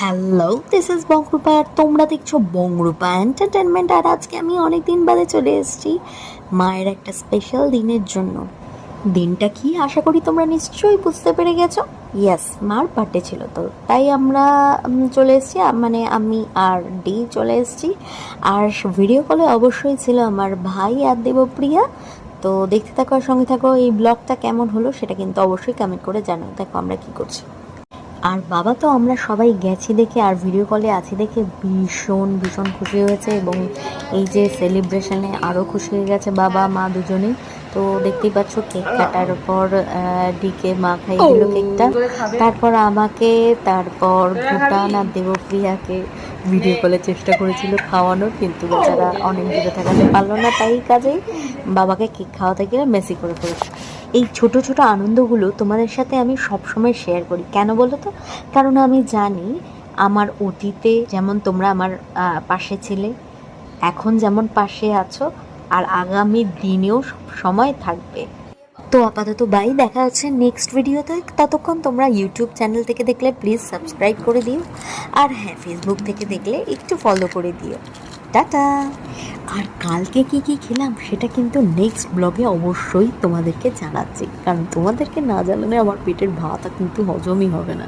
Hello this is Bongrupa আর তোমরা দেখছ বংরূপা এন্টারটেনমেন্ট আর আজকে আমি অনেক দিন বাদে চলে এসেছি মায়ের একটা স্পেশাল দিনের জন্য। দিনটা কি আশা করি তোমরা নিশ্চয়ই বুঝতে পেরে গেছো। ইয়েস মার বার্থডে ছিল তো, তাই আমরা চলে এসেছি মানে আমি আর ডি চলে এসেছি। আর ভিডিও কলে অবশ্যই ছিল আমার ভাই আর দেবপ্রিয়া। তো দেখতে থাকো আর সঙ্গে থাকো, এই ব্লগটা কেমন হলো সেটা কিন্তু অবশ্যই কমেন্ট করে জানাও। দেখো আমরা কি করছি। আর বাবা তো আমরা সবাই গেছি দেখে আর ভিডিও কলে আছি দেখে ভীষণ ভীষণ খুশি হয়েছে এবং এই যে সেলিব্রেশনে আরও খুশি হয়ে গেছে বাবা, মা দুজনেই। তো দেখতেই পাচ্ছ কেক কাটার পর ডিকে মা খাই দিল কেকটা তারপর আমাকে তারপর ভুটান আর দেবপ্রিয়াকে ভিডিও কলে চেষ্টা করেছিল খাওয়ানোর কিন্তু বেচারা অনেক দূরে থাকাতে পারল না তাই কাজেই বাবাকে কেক খাওয়াতে গেলে মেসি করে ফেলেছে। এই ছোট ছোট আনন্দগুলো তোমাদের সাথে আমি সবসময় শেয়ার করি। কেন বলো তো? কারণ আমি জানি আমার অতীতে যেমন তোমরা আমার আহ, পাশে ছিলে এখন যেমন পাশে আছো আর আগামী দিনেও সময় থাকবে। তো আপাতত বাই দেখা হচ্ছে নেক্সট ভিডিওতে ততক্ষণ তোমরা ইউটিউব চ্যানেল থেকে দেখলে প্লিজ সাবস্ক্রাইব করে দিও। আর হ্যাঁ ফেসবুক থেকে দেখলে একটু ফলো করে দিও। টাটা! আর কালকে কি কি খেলাম সেটা কিন্তু নেক্সট ব্লগে অবশ্যই তোমাদেরকে জানাচ্ছি। কারণ তোমাদেরকে না জানালে আমার পেটের ভাতটা কিন্তু হজমই হবে না।